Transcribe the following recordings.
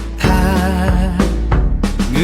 ท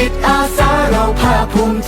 จิตอาสาเราภาคภูมิใจ